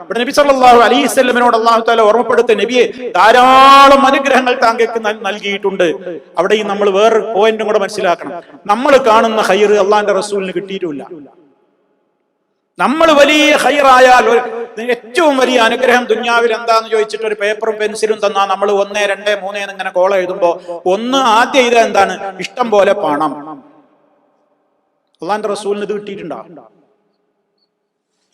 ഇവിടെ നബി സല്ലല്ലാഹു അലൈഹി വസല്ലമയോട് അല്ലാഹു താല ഓർമ്മപ്പെടുത്ത നബിയെ ധാരാളം അനുഗ്രഹങ്ങൾ താങ്കൾക്ക് നൽ- നൽകിയിട്ടുണ്ട്. അവിടെയും നമ്മൾ വേറൊരു പോയിന്റും കൂടെ മനസ്സിലാക്കണം. നമ്മൾ കാണുന്ന ഹൈർ അള്ളാഹിന്റെ റസൂലിന് കിട്ടിയിട്ടില്ല. നമ്മൾ വലിയ ഹൈറായാൽ ഏറ്റവും വലിയ അനുഗ്രഹം ദുന്യാവിൽ എന്താന്ന് ചോദിച്ചിട്ട് ഒരു പേപ്പറും പെൻസിലും തന്നാ നമ്മൾ ഒന്ന് രണ്ട് മൂന്ന് ഇങ്ങനെ കോള എഴുതുമ്പോ ഒന്ന് ആദ്യം ഇത് എന്താണ്? ഇഷ്ടം പോലെ പണം. അള്ളാന്റെ റസൂലിന് ഇത് കിട്ടിയിട്ടുണ്ടോ?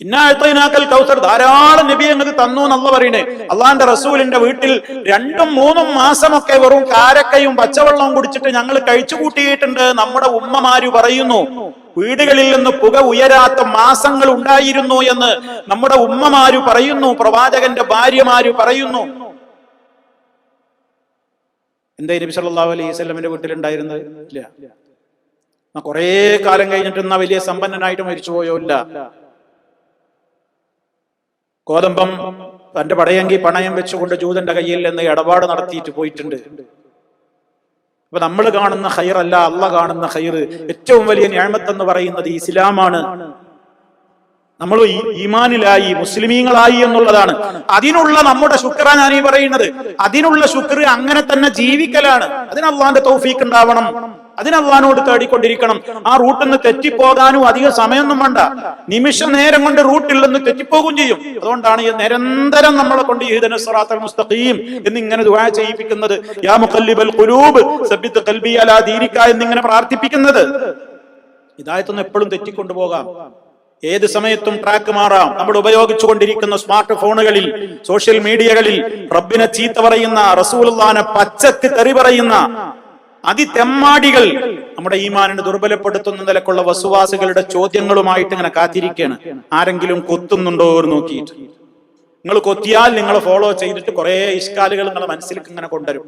ഇന്നാഴ്ത്തതിനാക്കൽ കൗസർ ധാരാളം നബി ഞങ്ങൾക്ക് തന്നു എന്നുള്ള പറയണേ അള്ളാന്റെ റസൂലിന്റെ വീട്ടിൽ രണ്ടും മൂന്നും മാസമൊക്കെ വെറും കാരക്കയും പച്ചവെള്ളവും കുടിച്ചിട്ട് ഞങ്ങൾ കഴിച്ചു കൂട്ടിയിട്ടുണ്ട് നമ്മുടെ ഉമ്മമാര് പറയുന്നു. വീടുകളിൽ നിന്ന് പുക ഉയരാത്ത മാസങ്ങൾ ഉണ്ടായിരുന്നു എന്ന് നമ്മുടെ ഉമ്മമാര് പറയുന്നു. പ്രവാചകന്റെ ഭാര്യമാര് പറയുന്നു. എന്താ നബി സല്ലല്ലാഹു അലൈഹി സ്വലമിന്റെ വീട്ടിലുണ്ടായിരുന്നത്? ഇല്ല. കുറേ കാലം കഴിഞ്ഞിട്ട് എന്നാ വലിയ സമ്പന്നനായിട്ട് മരിച്ചുപോയോ ഇല്ല. കോതമ്പം തന്റെ പടയങ്കി പണയം വെച്ചുകൊണ്ട് ജൂതന്റെ കയ്യിൽ നിന്ന് ഇടപാട് നടത്തിയിട്ട് പോയിട്ടുണ്ട്. അപ്പൊ നമ്മൾ കാണുന്ന ഹൈറല്ല അല്ല കാണുന്ന ഹൈർ ഏറ്റവും വലിയ ഞാമത്തെന്ന് പറയുന്നത് ഇസ്ലാമാണ്. നമ്മൾ ഈമാനിലായി മുസ്ലിമീങ്ങളായി എന്നുള്ളതാണ്. അതിനുള്ള നമ്മുടെ ശുക്ര ഞാൻ ഈ പറയുന്നത്. അതിനുള്ള ശുക്ർ അങ്ങനെ തന്നെ ജീവിക്കലാണ്. അതിന് അള്ളാന്റെ തൗഫീക്ക് ഉണ്ടാവണം. അതിന് അള്ളഹാനോട് തേടിക്കൊണ്ടിരിക്കണം. ആ റൂട്ടിൽ നിന്ന് തെറ്റിപ്പോകാനും അധികം സമയമൊന്നും വേണ്ട. നിമിഷ നേരം കൊണ്ട് റൂട്ടിൽ നിന്ന് തെറ്റിപ്പോകും ചെയ്യും. അതുകൊണ്ടാണ് ഈ നിരന്തരം നമ്മളെ കൊണ്ട് ഈദന സിറാത്തൽ മുസ്തഖീം എന്നിങ്ങനെ ദുആ ചെയ്യിപ്പിക്കുന്നത്. യാ മുഖല്ലിബൽ ഖുലൂബ് സബ്ബിത്ത് അലാ എന്നിങ്ങനെ പ്രാർത്ഥിപ്പിക്കുന്നത്. ഇതായത്തൊന്നും എപ്പോഴും തെറ്റിക്കൊണ്ടുപോകാം. ഏത് സമയത്തും ട്രാക്ക് മാറാം. നമ്മൾ ഉപയോഗിച്ചുകൊണ്ടിരിക്കുന്ന സ്മാർട്ട് ഫോണുകളിൽ സോഷ്യൽ മീഡിയകളിൽ റബ്ബിനെ ചീത്ത പറയുന്ന റസൂലുള്ളാനെ പച്ചക്ക് തെറി പറയുന്ന അതിതെമ്മാടികൾ നമ്മുടെ ഈമാനിനെ ദുർബലപ്പെടുത്തുന്ന നിലക്കുള്ള വസുവാസികളുടെ ചോദ്യങ്ങളുമായിട്ട് ഇങ്ങനെ കാത്തിരിക്കുകയാണ്. ആരെങ്കിലും കൊത്തുന്നുണ്ടോ എന്ന് നോക്കിയിട്ട്. നിങ്ങൾ കൊത്തിയാൽ നിങ്ങൾ ഫോളോ ചെയ്തിട്ട് കുറെ ഇഷ്കാലുകൾ നിങ്ങളുടെ മനസ്സിലേക്ക് ഇങ്ങനെ കൊണ്ടുവരും.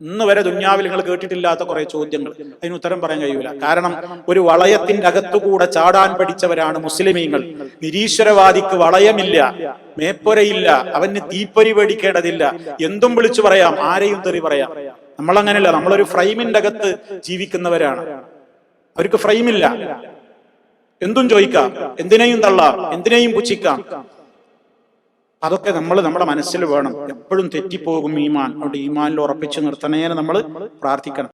ഇന്ന് വരെ ദുന്യാവിൽ നിങ്ങൾ കേട്ടിട്ടില്ലാത്ത കുറെ ചോദ്യങ്ങൾ. അതിന് ഉത്തരം പറയാൻ കഴിയൂല. കാരണം ഒരു വളയത്തിന്റെ അകത്തുകൂടെ ചാടാൻ പഠിച്ചവരാണ് മുസ്ലിമീങ്ങൾ. നിരീശ്വരവാദിക്ക് വളയമില്ല മേപ്പൊരയില്ല അവന് തീപ്പൊരി പേടിക്കേണ്ടതില്ല. എന്തും വിളിച്ചു പറയാം ആരെയും തെറി പറയാം. നമ്മളങ്ങനെയല്ല നമ്മളൊരു ഫ്രെയിമിന്റെ അകത്ത് ജീവിക്കുന്നവരാണ്. അവർക്ക് ഫ്രെയിമില്ല. എന്തും ചോദിക്കാം എന്തിനേയും തള്ളാം എന്തിനേയും പുച്ഛിക്കാം. അതൊക്കെ നമ്മൾ നമ്മുടെ മനസ്സിൽ വേണം. എപ്പോഴും തെറ്റിപ്പോകും ഈമാൻ. അവിടെ ഈമാനിൽ ഉറപ്പിച്ചു നിർത്തണേനെ നമ്മൾ പ്രാർത്ഥിക്കണം.